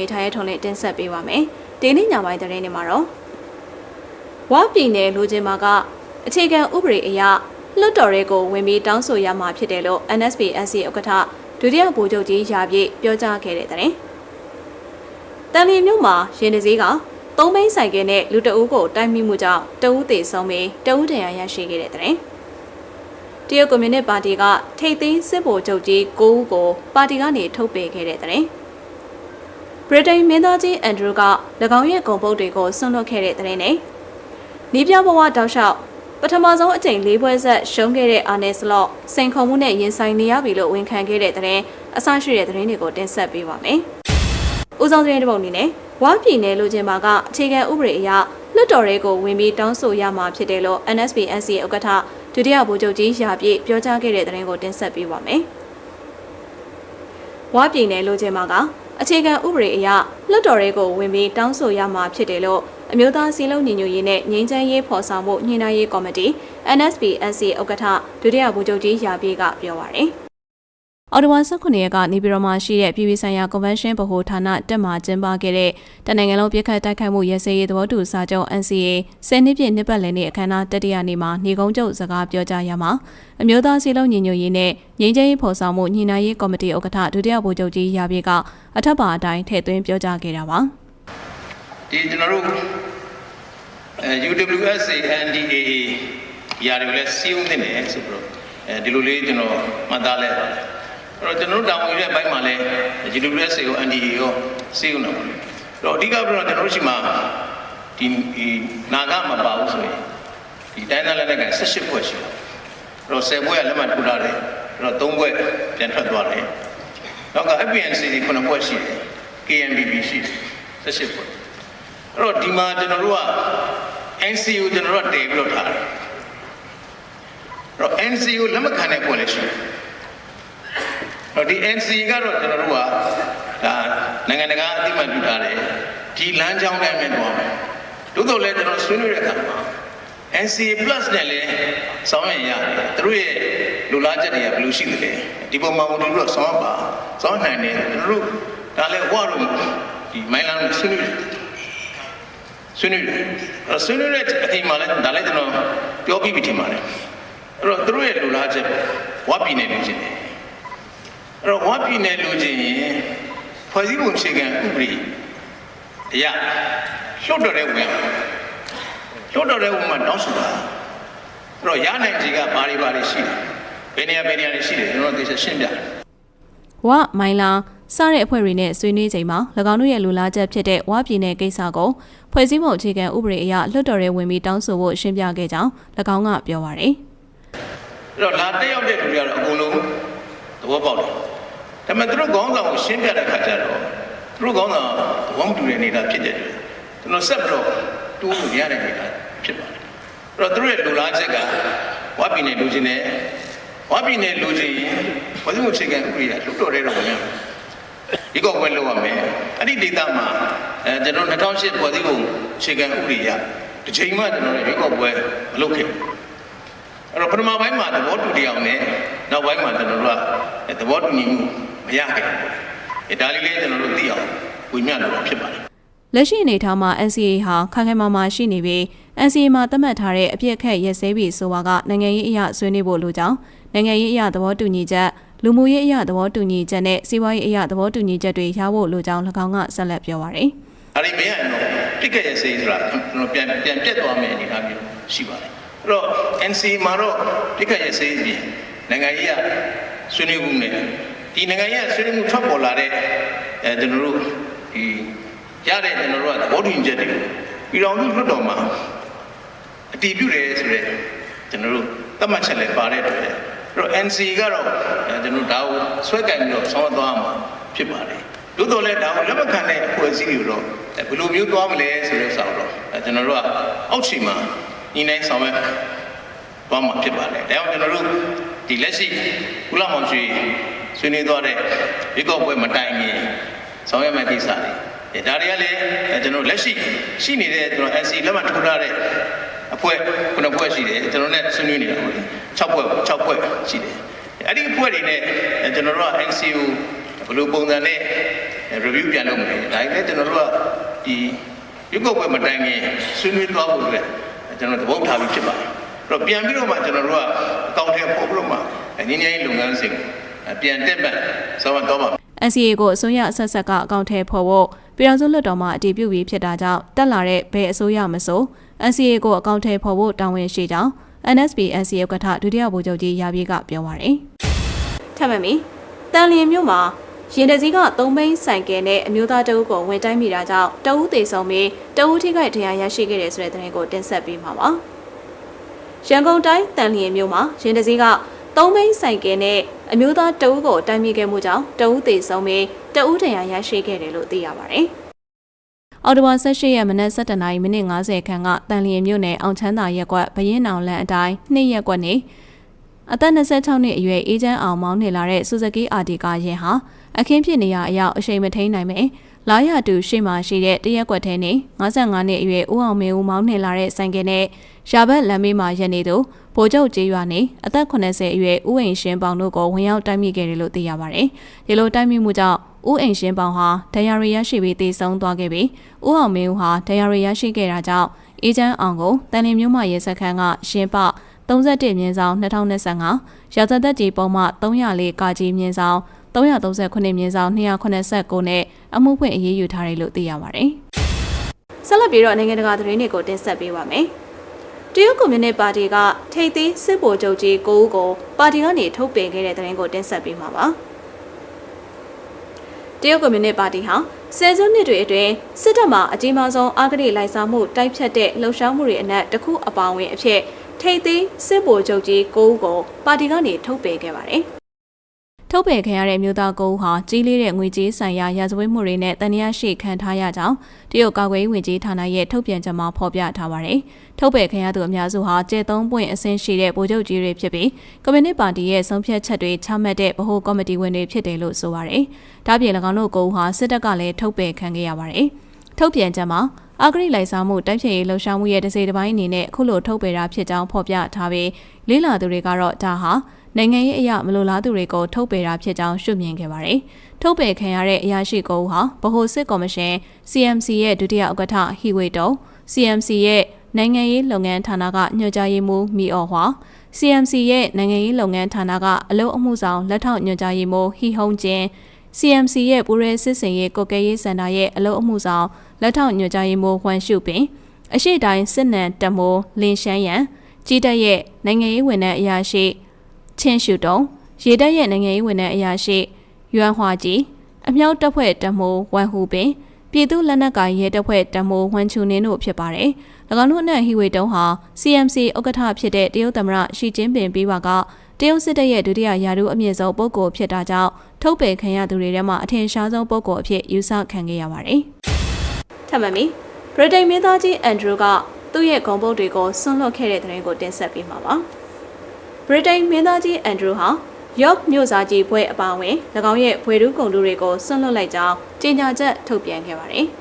မေထားရဲ့ထုံးလေးတင်ဆက်ပေးပါမယ်။ဒီနေ့ညပိုင်းသတင်းတွေမှာတော့ဝါပြည်နယ်လူချင်းမာကအခြေခံဥပဒေအရလွတ်တော်တွေကိုဝင်ပြီးတောင်းဆိုရမှာဖြစ်တယ်လို့ NSPSC ဥက္ကဋ္ဌဒုတိယဗိုလ်ချုပ်ကြီးရာပြည့်ပြောကြားခဲ့တဲ့တဲ့။တန်လီမြို့မှာရင်တစည်းကသုံးဘိန်းဆိုင်ကယ်နဲ့လူတအုပ်ကိုတိုက်မိမှုကြောင့်တအုပ်သေးဆုံးပြီးတအုပ်တန်ရာရရှိခဲ့တဲ့တဲ့။တရုတ်ကွန်မြူနတီပါတီကထိပ်သိမ်းစစ်ဗိုလ်ချုပ်ကြီး၉ဦးကိုပါတီကနေထုတ်ပယ်ခဲ့တဲ့တဲ့။ ဗြိတိန်မင်းသားကြီးအန်ဒရူးက၎င်းရဲ့ဂုံပုတ်တွေကိုဆွန့်လွတ်ခဲ့တဲ့တဲ့နဲ့နီးပြဘဝတောက်လျှောက်ပထမဆုံးအကြိမ်၄ပွဲဆက်ရှုံးခဲ့တဲ့အာနယ်စလော့စိန်ခုံမှုနဲ့ရင်ဆိုင်နေရပြီလို့ဝန်ခံခဲ့တဲ့တဲ့အဆရှိတဲ့သတင်းတွေကိုတင်ဆက်ပေးပါမယ်။ဦးဆောင်သတင်းတစ်ပုဒ်အနေနဲ့ဝါပြည်နယ်လူချင်းမာကအခြေခံဥပဒေအရလွတ်တော်တွေကိုဝင်ပြီးတောင်းဆိုရမှာဖြစ်တယ်လို့ NSPNC ရဲ့ဥက္ကဋ္ဌဒုတိယဗိုလ်ချုပ်ကြီးရာပြည့်ပြောကြားခဲ့တဲ့သတင်းကိုတင်ဆက်ပေးပါမယ်။ဝါပြည်နယ်လူချင်းမာက အခြေခံဥပဒေအရလွတ်တော်တွေကိုဝင်ပြီးတောင်းဆိုရမှာဖြစ်တယ်လို့အမျိုးသားစီလုံးညီညွတ်ရေးနဲ့ငြိမ်းချမ်းရေးဖော်ဆောင်မှုညှိနှိုင်းရေးကော်မတီ NSPNC ဥက္ကဋ္ဌဒုတိယဗိုလ်ချုပ်ကြီးရာပြေးကပြောပါရယ်။ အော်တိုဝါ19ရက်ကနေပြည်တော်မှာရှိတဲ့ပြည်ပဆိုင်ရာကွန်ဗင်းရှင်းဗဟိုဌာနတက်မှာကျင်းပခဲ့တဲ့တနိုင်ငံလုံးပြည်ခတ်တိုက်ခိုက်မှုရစရေးသဘောတူစာချုပ် NCA 10နှစ်ပြည့်နှစ်ပတ်လည်နေ့အခမ်းအနားတတိယနေ့မှာနေကုန်းကျုပ်စကားပြောကြားရမှာအမျိုးသားစီလုံးညီညွတ်ရေးနဲ့ငြိမ်းချမ်းရေးဖော်ဆောင်မှုညှိနှိုင်းရေးကော်မတီဥက္ကဋ္ဌဒုတိယဗိုလ်ချုပ်ကြီးရာပြေးကအထက်ပါအတိုင်းထည့်သွင်းပြောကြားခဲ့တာပါ။ဒီကျွန်တော်တို့အဲ UWSA NDAA ຢာတွေကိုလည်းစီးဦးနေတယ်ဆိုပြီးတော့အဲဒီလိုလေးကျွန်တော်မှတ်သားလဲပါတယ်အဲ့ တော့ကျွန်တော်တို့တောင်းဝင်တဲ့ဘက်မှာလည်း UWSA ကို NDAA ကိုစီးဦးနေပါတယ်အဲ့တော့အဓိကပြောတော့ကျွန်တော်တို့ရှိမှာဒီဒီနာဂမပါဘူးဆိုရင်ဒီတိုင်းသားလက်နက်က18ဖွဲ့ရှိတယ်အဲ့တော့10ဖွဲ့ကလက်မှတ်ထိုးထားတယ်အဲ့တော့3ဖွဲ့ပြန်ထွက်သွားတယ်နောက်က FPNC 9ဖွဲ့ရှိတယ် KNDB ရှိတယ်18ဖွဲ့အဲ့တော့ဒီမှာကျွန်တော်တို့က NCU ကျွန်တော်တို့ကတည်ပြီးတော့ထားတယ်အဲ့တော့ NCU လက်မခံတဲ့ပုံလည်းရှိတယ်အဲ့ တော့ဒီ NCU ကတော့ကျွန်တော်တို့ကဒါနိုင်ငံတကာအသိအမှတ်ပြုထားတယ်ဒီလမ်းကြောင်းတိုင်းနဲ့သွားမယ်တိုးတော့လည်းကျွန်တော်ဆွေးနွေးတဲ့အခါမှာ NCA plus နဲ့လည်းဆောင်ရွက်ရတယ်သူတို့ရဲ့လူလားချက်တွေကဘယ်လိုရှိသလဲဒီပုံမှာဝင်ပြီးတော့ဆောင်ရွက်ပါဆောင်ရွက်နိုင်တယ်ကျွန်တော်တို့ဒါလည်းဝါတော့ဒီမိုင်းလန်းဆွေးနွေးတယ်ဆွေးနွေးတယ်အဲ့တော့ဆွေးနွေးတဲ့အချိန်မှာလည်းဒါလည်းကျွန်တော်ပြောပြီးပြီထင်ပါတယ်အဲ့တော့သူတို့ရဲ့လူလားချက်ဝါပြည်နယ်လူချင်းတယ် အဲ့တော့ဝါပြည်နယ်လူချင်းရင်ဖွဲ့စည်းပုံအခြေခံဥပဒေအရာလွတ်တော်တဲ့ဝင်လွတ်တော်တဲ့ဝင်မှာတောင်းဆိုတာအဲ့တော့ရနိုင်ကြီးကဘာတွေဘာတွေရှိတယ်ဘယ်နေရာဘယ်နေရာတွေရှိတယ်ကျွန်တော်တို့သိချင်ရှင်းပြတယ်ဝမိုင်လာစတဲ့အဖွဲ့တွေနဲ့ဆွေးနွေးချိန်မှာ၎င်းတို့ရဲ့လူလားချက်ဖြစ်တဲ့ဝပြည်နယ်ကိစ္စကိုဖွဲ့စည်းပုံအခြေခံဥပဒေအရလွှတ်တော်ရဲဝင်ပြီးတောင်းဆိုဖို့ရှင်းပြခဲ့ကြောင်း၎င်းကပြောပါရယ်အဲ့တော့လာတက်ရောက်တဲ့လူတွေကတော့အကုန်လုံးသဘောပေါက်တယ် ဒါပေမဲ့သူတို့ခေါင်းဆောင်ကိုရှင်းပြတဲ့ခါကျတော့သူတို့ခေါင်းဆောင်သဘောမတူတဲ့နေတာဖြစ်တဲ့အတွက်ကျွန်တော်ဆက်ပြီးတော့တိုးလို့ရတဲ့နေတာဖြစ်ပါတယ်အဲ့တော့သူတို့ရဲ့လူလားချက်ကဝါပြည်နယ်လူချင်းနဲ့ဝါပြည်နယ်လူချင်းရင်ဘာလို့မချိန်ကန်ဥပဒေကလွတ်တော်တဲ့တော့မရဘူးဒီကောက်ပွဲလုပ်ရမယ်အဲ့ဒီဒေသမှာအဲကျွန်တော်2008ပေါ်စီပုံချိန်ကန်ဥပဒေရတစ်ချိန်မှကျွန်တော်ရွေးကောက်ပွဲမလုပ်ခဲ့ဘူးအဲ့တော့ပထမပိုင်းမှာသဘောတူတရားနဲ့နောက်ပိုင်းမှာကျွန်တော်တို့ကသဘောတူညီမှု မရခဲ့ဘူး။အဲဒါလေးလေးကျွန်တော်တို့သိအောင်ဝေမျှလို့ဖြစ်ပါတယ်လက်ရှိအနေအထားမှာ NCA ဟာခိုင်ခိုင်မာမာရှိနေပြီး NCA မှာသတ်မှတ်ထားတဲ့အပြစ်အခက်ရက်စဲပြီးဆိုပါကနိုင်ငံရေးအရာဆွေးနွေးဖို့လိုကြောင်းနိုင်ငံရေးအရာသဘောတူညီချက်လူမှုရေးအရာသဘောတူညီချက်နဲ့စီးပွားရေးအရာသဘောတူညီချက်တွေရဖို့လိုကြောင်း၎င်းကဆက်လက်ပြောပါရယ်။အဲ့ဒီမရရင်တော့တိတ်ကရဲ့စေးဆိုတာကျွန်တော်ပြန်ပြန်ပြတ်သွားမယ်အနေအထားမျိုးရှိပါတယ်။အဲ့တော့ NCA မှာတော့တိတ်ကရဲ့စေးပြင်နိုင်ငံရေးကဆွေးနွေးမှုနဲ့ ဒီနိုင်ငံရေးကဆွေးနွေးမှုထွက်ပေါ်လာတဲ့အဲကျွန်တော်တို့ဒီရတဲ့ကျွန်တော်တို့ကသဘောတူညီချက်တွေပြည်တော်စုလွှတ်တော်မှာအတည်ပြုတယ်ဆိုတော့ကျွန်တော်တို့သတ်မှတ်ချက်လည်းပါတဲ့အတွက်အဲ့တော့ NC ကတော့အဲကျွန်တော်တို့ဒါကိုဆွဲကင်ပြီးတော့ဆောင်းသွားမှာဖြစ်ပါတယ်။သို့တော်လည်းဒါကိုလက်မခံတဲ့အဖွဲ့အစည်းတွေတော့အဲဘယ်လိုမျိုးသွားမလဲဆိုတဲ့ဆောက်တော့အဲကျွန်တော်တို့ကအောက်ခြေမှာညီနိုင်ဆောင်မဲ့သွားမှာဖြစ်ပါတယ်။ဒါကြောင့်ကျွန်တော်တို့ဒီလက်ရှိကုလမောင်ရွှေ ဆွေးနွေးသွားတဲ့ရေကောက်ပွဲမတိုင်ခင်ဆောင်ရွက်မဲ့ကိစ္စတွေအဲဒါတွေကလည်းအဲကျွန်တော်တို့လက်ရှိရှိနေတဲ့ကျွန်တော် NC လက်မှတ်ထိုးထားတဲ့အဖွဲ့ခုနှစ်ဖွဲ့ရှိတယ်ကျွန်တော်နဲ့ဆွေးနွေးနေတာပေါ့လေ6ဖွဲ့6ဖွဲ့ရှိတယ်အဲ့ဒီအဖွဲ့တွေနဲ့ကျွန်တော်တို့က NCO ဘယ်လိုပုံစံနဲ့ review ပြန်လုပ်မယ်ဒါလည်းကျွန်တော်တို့ကဒီရုပ်ကွက်မတိုင်ခင်ဆွေးနွေးသွားဖို့အတွက်ကျွန်တော်သဘောထားပြီးဖြစ်ပါတယ်အဲ့တော့ပြန်ပြီးတော့မှကျွန်တော်တို့ကအကောင့်ထဲပို့ပြီးတော့မှငင်းငင်းလုပ်ငန်းစဉ် ပြန်တက်ပတ်ဆောင်းတော့ပါ NCA ကိုအစိုးရအဆက်ဆက်ကအကောင့်ထဲဖော်ဖို့ပြည်ထောင်စုလွှတ်တော်မှအတည်ပြုပြီးဖြစ်တာကြောင့်တက်လာတဲ့ဘယ်အစိုးရမဆို NCA ကိုအကောင့်ထဲဖော်ဖို့တာဝန်ရှိကြောင်း NSP NCA ဥက္ကဋ္ဌဒုတိယဗိုလ်ချုပ်ကြီးရာပြေကပြောပါရယ်။ထပ်မံပြီးတန်လျင်မြို့မှာရင်တစည်းကသုံးဘိန်းဆိုင်ကယ်နဲ့အမျိုးသားတအုပ်ကိုဝင်တိုင်းမိတာကြောင့်တအုပ်သေးဆုံးပြီးတအုပ်ထိခိုက်ဒဏ်ရာရရှိခဲ့တဲ့ဆိုတဲ့သတင်းကိုတင်ဆက်ပေးမှာပါ။ရန်ကုန်တိုင်းတန်လျင်မြို့မှာရင်တစည်းက သုံးဘိန်းဆိုင်ကယ်နဲ့အမျိုးသားတအုပ်ကိုတိုင်းမိခဲ့မှုကြောင့်တအုပ်သေးဆုံးပြီးတအုပ်ဒဏ်ရာရရှိခဲ့တယ်လို့သိရပါတယ်။အော်တိုဘာ18ရက်မနက်7:00နာရီမိနစ်50ခန်းကတန်လျင်မြို့နယ်အောင်ချမ်းသာရက်ကွက်ဘရင်နောင်လန်အတိုင်းနှစ်ရက်ကွက်နေ အသက်26နှစ်အရွယ်အေဂျင့်အောင်မောင်းနေလာတဲ့ဆူဇကီအာဒီကာယာဉ်ဟာအခင်းဖြစ်နေရအရောက်အရှိန်မထိန်နိုင်မယ်လာရတူရှေ့မှာရှိတဲ့တရက်ကွက်ထဲနေ55နှစ်အရွယ်ဦးအောင်မင်းဦးမောင်းနေလာတဲ့ဆိုင်ကယ်နဲ့ရာဘတ်လမ်းမေးမှာရက်နေသူဗိုလ်ချုပ်ကျေးရွာနေအသက်80အရွယ်ဦးအိမ်ရှင်ပေါင်တို့ကိုဝင်ရောက်တိုက်မိခဲ့တယ်လို့သိရပါတယ်။ဒီလိုတိုက်မိမှုကြောင့်ဦးအိမ်ရှင်ပေါင်ဟာဒဏ်ရာရရရှိပြီးတည်ဆုံသွားခဲ့ပြီးဦးအောင်မင်းဦးဟာဒဏ်ရာရရရှိခဲ့တာကြောင့်အေဂျင့်အောင်ကိုတန်လင်းမျိုးမရဲစခန်းကရှင်ပ 31မြင်းဆောင်2025ရာဇသက်ကြီးပုံမှ304ကာကြီးမြင်းဆောင်339မြင်းဆောင်289နဲ့အမှုဖွင့်အရေးယူထားတယ်လို့သိရပါတယ်။ဆက်လက်ပြီးတော့နိုင်ငံတကာသတင်းတွေကိုတင်ဆက်ပေးပါမယ်။တရုတ်ကွန်မြူနတီပါတီကထိပ်သီးစစ်ဗိုလ်ချုပ်ကြီးကိုဦးကိုပါတီကနေထုတ်ပယ်ခဲ့တဲ့သတင်းကိုတင်ဆက်ပေးမှာပါ။တရုတ်ကွန်မြူနတီပါတီဟာဆယ်စုနှစ်တွေအတွင်းစစ်တပ်မှအကြီးမားဆုံးအာဂရိလိုက်စားမှုတိုက်ဖြတ်တဲ့လှုပ်ရှားမှုတွေအနက်တစ်ခုအပါအဝင်အဖြစ် ထိပ်သီးစစ်ဗိုလ်ချုပ်ကြီးကိုဦးကိုပါတီကနေထုတ်ပယ်ခဲ့ပါတယ်။ထုတ်ပယ်ခံရတဲ့မြို့သားကိုဦးဟာကြီးလေးတဲ့ငွေကြေးဆိုင်ရာရာဇဝတ်မှုတွေနဲ့တန်ရာရှိခံထားရကြောင်းတရုတ်ကာကွယ်ရေးဝန်ကြီးဌာနရဲ့ထုတ်ပြန်ချက်မှာဖော်ပြထားပါတယ်။ထုတ်ပယ်ခံရသူအများစုဟာကျဲသုံးပွင့်အဆင့်ရှိတဲ့ဗိုလ်ချုပ်ကြီးတွေဖြစ်ပြီးကွန်မြူနတီပါတီရဲ့ဆုံးဖြတ်ချက်တွေချမှတ်တဲ့ဗဟိုကော်မတီဝင်တွေဖြစ်တယ်လို့ဆိုပါတယ်။ဒါပြင်၎င်းတို့ကိုဦးဟာစစ်တပ်ကလည်းထုတ်ပယ်ခံခဲ့ရပါတယ်။ထုတ်ပြန်ချက်မှာ အဂရိလိုက်စားမှုတိုက်ဖြည့်ရေးလှုပ်ရှားမှုရဲ့တစ်စိတ်တစ်ပိုင်းအနေနဲ့အခုလိုထုတ်ပယ်တာဖြစ်ကြောင်းဖော်ပြထားပြီးလေးလာသူတွေကတော့ဒါဟာနိုင်ငံရေးအရာမလိုလားသူတွေကိုထုတ်ပယ်တာဖြစ်ကြောင်းရှုမြင်ခဲ့ပါတယ်။ထုတ်ပယ်ခံရတဲ့အရာရှိကိုဟာဗဟိုစစ်ကော်မရှင် CMC ရဲ့ဒုတိယဥက္ကဋ္ဌဟီဝေတုံ CMC ရဲ့နိုင်ငံရေးလုပ်ငန်းဌာနကညွှန်ကြားရေးမှူးမီအော်ဟွာ CMC ရဲ့နိုင်ငံရေးလုပ်ငန်းဌာနကအလုပ်အမှုဆောင်လက်ထောက်ညွှန်ကြားရေးမှူးဟီဟုံကျင်း CMC ရဲ့ပူရဲစစ်စင်ရေးကိုကဲရေးစင်တာရဲ့အလုပ်အမှုဆောင် လက်ထောက်ညွှန်ကြားရေးမှူးဟွမ်ရှုပင်အရှိတိုင်းစစ်နံတမိုးလင်းရှမ်းရန်ကြီးတက်ရဲ့နိုင်ငံရေးဝန်ထမ်းအရာရှိချင်းရှုတုံရေတက်ရဲ့နိုင်ငံရေးဝန်ထမ်းအရာရှိရွမ်ဟွာကြီးအမြောက်တပ်ဖွဲ့တမိုးဝမ်ဟူပင်ပြည်သူလက်နက်ကိုင်ရဲတပ်ဖွဲ့တမိုးဝမ်ချူနင်းတို့ဖြစ်ပါတယ်။၎င်းတို့နဲ့ဟီဝေတုံးဟာ CMC ဥက္ကဋ္ဌဖြစ်တဲ့တရုတ်သမ္မတရှီကျင်းပင်ပြီးပါကတရုတ်စစ်တပ်ရဲ့ဒုတိယယာဒူးအမြင့်ဆုံးပုဂ္ဂိုလ်ဖြစ်တာကြောင့်ထုတ်ပယ်ခံရသူတွေထဲမှာအထင်ရှားဆုံးပုဂ္ဂိုလ်အဖြစ်ယူဆခံခဲ့ရပါတယ်။ ထပ်မံပြီးဗြိတိန်မင်းသားကြီးအန်ဒရူကသူ့ရဲ့ဂုံပုတ်တွေကိုဆွန့်လွတ်ခဲ့တဲ့တဲ့ရင်ကိုတင်ဆက်ပေးမှာပါ။ဗြိတိန်မင်းသားကြီးအန်ဒရူဟာယော့မြို့စားကြီးဘွဲအပါအဝင်၎င်းရဲ့ဘွေရူးကုံတူတွေကိုဆွန့်လွတ်လိုက်ကြောင်းကြေညာချက်ထုတ်ပြန်ခဲ့ပါတယ်။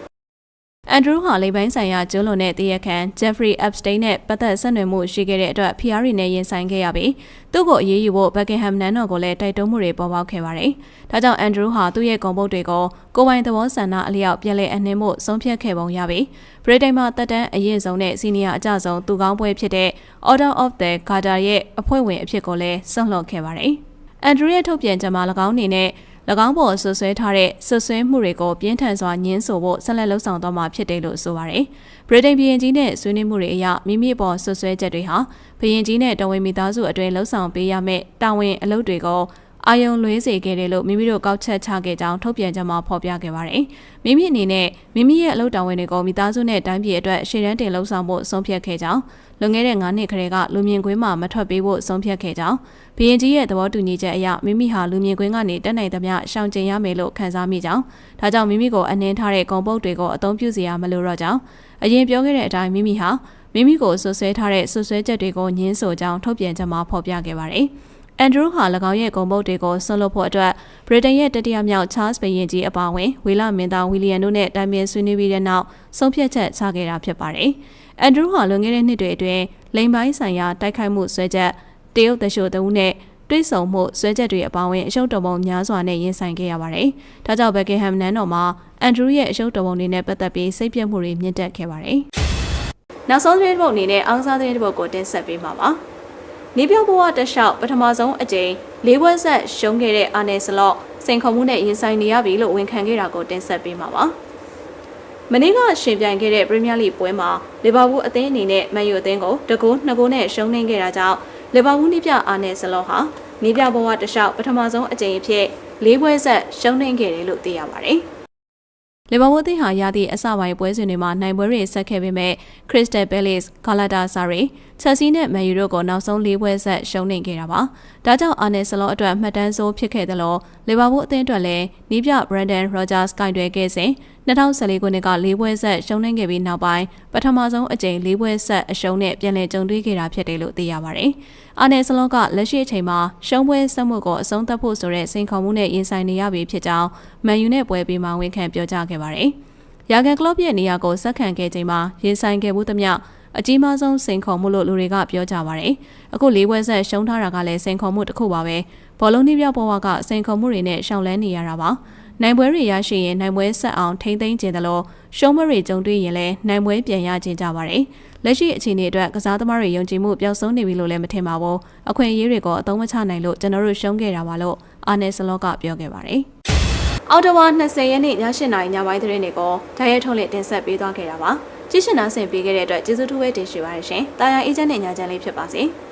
အန်ဒရူးဟာလိမ်ပိုင်းဆိုင်ရာကျွန်းလွန်တဲ့တရခန်ဂျက်ဖရီအပ်စတိန်နဲ့ပတ်သက်ဆက်နွယ်မှုရှိခဲ့တဲ့အတွက် PR နဲ့ရင်ဆိုင်ခဲ့ရပြီးသူ့ကိုအရေးယူဖို့ဘက်ကင်ဟမ်နန်တော်ကိုလည်းတိုက်တွန်းမှုတွေပေါ်ပေါက်ခဲ့ပါတယ်။ဒါကြောင့်အန်ဒရူးဟာသူ့ရဲ့ဂုံပုတ်တွေကိုကိုပိုင်သဘောဆန္ဒအလျောက်ပြန်လည်အနှင်းမှုဆုံးဖြတ်ခဲ့ပုံရပြီးဗြိတိန်မှာတက်တန်းအရင်ဆုံးနဲ့စီနီယာအကြဆုံးသူကောင်းပွဲဖြစ်တဲ့ Order of the Garter ရဲ့အဖွဲ့ဝင်အဖြစ်ကိုလည်းဆွန့်လွတ်ခဲ့ပါတယ်။အန်ဒရူးရဲ့ထုတ်ပြန်ချက်မှာ၎င်းအနေနဲ့၎ င်းပေါ်ဆွဆွဲထားတဲ့ဆွဆွဲမှုတွေကိုပြင်းထန်စွာညှင်းဆိုဖို့ဆက်လက်လှုံ့ဆော်သွားမှာဖြစ်တယ်လို့ဆိုပါတယ်။ဗြိတိန်ပြည်ကြီးနဲ့ဆွေးနွေးမှုတွေအရမိမိပေါ်ဆွဆွဲချက်တွေဟာဘရင်ကြီးနဲ့တော်ဝင်မိသားစုအတွင်းလှုံ့ဆော်ပေးရမယ့်တာဝန်အလုပ်တွေကို အာယုံလွေးစေခဲ့တယ်လို့မိမိတို့ကောက်ချက်ချခဲ့ကြောင်းထုတ်ပြန်ကြမှာဖော်ပြခဲ့ပါတယ်။မိမိအနေနဲ့မိမိရဲ့အလုပ်တာဝန်တွေကိုမိသားစုနဲ့တိုင်းပြည်အတွက်ရှေ့တန်းတင်လှုံ့ဆော်ဖို့ဆုံးဖြတ်ခဲ့ကြောင်းလွန်ခဲ့တဲ့9နှစ်ခရဲကလူမြင်ကွင်းမှာမထွက်ပေးဖို့ဆုံးဖြတ်ခဲ့ကြောင်းဘရင်ကြီးရဲ့သဘောတူညီချက်အရမိမိဟာလူမြင်ကွင်းကနေတက်နိုင်သမျှရှောင်ကျဉ်ရမယ်လို့ခန်းစားမိကြောင်းဒါကြောင့်မိမိကိုအနှင်းထားတဲ့ဂုံပုတ်တွေကိုအသုံးပြုစရာမလိုတော့ကြောင်းအရင်ပြောခဲ့တဲ့အတိုင်းမိမိဟာမိမိကိုဆွဆွဲထားတဲ့ဆွဆွဲချက်တွေကိုညှင်းဆိုကြောင်းထုတ်ပြန်ချက်မှာဖော်ပြခဲ့ပါတယ်။ အန်ဒရူးဟာ၎င်းရဲ့ဂုံပုတ်တွေကိုဆွလွတ်ဖို့အတွက်ဗြိတိန်ရဲ့တတိယမြောက်ချားစ်ဘရင်ကြီးအပါအဝင်ဝေလမင်းသားဝီလီယံတို့နဲ့တိုင်ပင်ဆွေးနွေးပြီးတဲ့နောက်ဆုံးဖြတ်ချက်ချခဲ့တာဖြစ်ပါတယ်။အန်ဒရူးဟာလွန်ခဲ့တဲ့နှစ်တွေအတွင်းလိမ်ပိုင်းဆိုင်ရာတိုက်ခိုက်မှုဆွဲချက်တရုတ်တရှို့တဦးနဲ့တွေးဆုံမှုဆွဲချက်တွေအပါအဝင်အရှုံးတော်ပုံများစွာနဲ့ရင်ဆိုင်ခဲ့ရပါတယ်။ဒါကြောင့်ဘက်ကင်ဟမ်နန်းတော်မှာအန်ဒရူးရဲ့အရှုံးတော်ပုံတွေနဲ့ပတ်သက်ပြီးစိတ်ပြတ်မှုတွေမြင့်တက်ခဲ့ပါတယ်။နောက်ဆုံးသတင်းတစ်ပုဒ်အနေနဲ့အောင်စားသတင်းတစ်ပုဒ်ကိုတင်ဆက်ပေးမှာပါ။ နေပြောဘဝတစ်လျှောက်ပထမဆုံးအကြိမ်လေးဘွဲဆက်ရှုံးခဲ့တဲ့အာနယ်စလော့စိန်ခေါ်မှုနဲ့ရင်ဆိုင်နေရပြီလို့ဝန်ခံခဲ့တာကိုတင်ဆက်ပေးမှာပါ။မနေ့ကရှင်ပြိုင်ခဲ့တဲ့ပရီးမီးယားလိပွဲမှာလီဗာပူးအသင်းအနေနဲ့မန်ယူအသင်းကိုတကူနှစ်ကူနဲ့ရှုံးနိမ့်ခဲ့တာကြောင့်လီဗာပူးနိပြအာနယ်စလော့ဟာနိပြဘဝတစ်လျှောက်ပထမဆုံးအကြိမ်အဖြစ်လေးပွဲဆက်ရှုံးနိမ့်ခဲ့တယ်လို့သိရပါတယ်။ လီဗာပူးအသင်းဟာရသည့်အစပိုင်းပွဲစဉ်တွေမှာနိုင်ပွဲတွေဆက်ခဲ့ပေမဲ့ခရစ္စတယ်ဘဲလစ်ဂါလာတာဆာရီချက်စီနဲ့မန်ယူတို့ကိုနောက်ဆုံး၄ပွဲဆက်ရှုံးနိမ့်ခဲ့တာပါ။ဒါကြောင့်အာနယ်စလော့အတွက်မှတ်တမ်းဆိုးဖြစ်ခဲ့သလို လီဗာပူးအသင်းအတွက်လည်းနီးပြဘရန်ဒန်ရောဂျာစ်ကင်တွယ်ခဲ့စဉ်2014ခုနှစ်က၄ပွဲဆက်ရှုံးနိမ့်ခဲ့ပြီးနောက်ပိုင်းပထမဆုံးအကြိမ်၄ပွဲဆက်အရှုံးနဲ့ပြန်လည်ကြုံတွေ့ခဲ့တာဖြစ်တယ်လို့သိရပါတယ်။အာနယ်စလော့ကလက်ရှိအချိန်မှာရှုံးပွဲဆက်မှုကိုအဆုံးသတ်ဖို့ဆိုတဲ့စိန်ခေါ်မှုနဲ့ရင်ဆိုင်နေရပြီဖြစ်ကြောင်းမန်ယူနဲ့ပွဲပြီးမှဝန်ခံပြောကြားခဲ့ပါတယ်။ရာဂန်ကလော့ရဲ့နေရာကိုဆက်ခံခဲ့ချိန်မှာရင်ဆိုင်ခဲ့မှုသမျှအကြီးမားဆုံးစိန်ခေါ်မှုလို့လူတွေကပြောကြပါဗျ။အခု၄ပွဲဆက်ရှုံးထားတာကလည်းစိန်ခေါ်မှုတစ်ခုပါပဲ။ ဘောလုံးနှိပြောက်ဘဝကစိန်ခေါ်မှုတွေနဲ့ရှောင်လန်းနေရတာပါ။နိုင်ပွဲတွေရရှိရင်နိုင်ပွဲဆက်အောင်ထိမ့်သိမ်းခြင်းတလို့ရှုံးမတွေကြုံတွေ့ရင်လည်းနိုင်ပွဲပြန်ရခြင်းကြပါဗျ။လက်ရှိအခြေအနေအတွက်ကစားသမားတွေယုံကြည်မှုပျောက်ဆုံးနေပြီလို့လည်းမထင်ပါဘူး။အခွင့်အရေးတွေကိုအသုံးမချနိုင်လို့ကျွန်တော်တို့ရှုံးခဲ့တာပါလို့အာနယ်စလော့ကပြောခဲ့ပါတယ်။အော်တိုဝါ20ရက်နေ့ည8:00နာရီညပိုင်းသတင်းတွေကိုဓာတ်ရိုက်ထုတ်လက်တင်ဆက်ပေးသွားခဲ့တာပါ။ကြည့်ရှင်နာဆင်ပေးခဲ့တဲ့အတွက်ကျေးဇူးထူးပဲတင်ရှိပါရရှင်။တာယာအေဂျင့်နဲ့ညချမ်းလေးဖြစ်ပါစေ။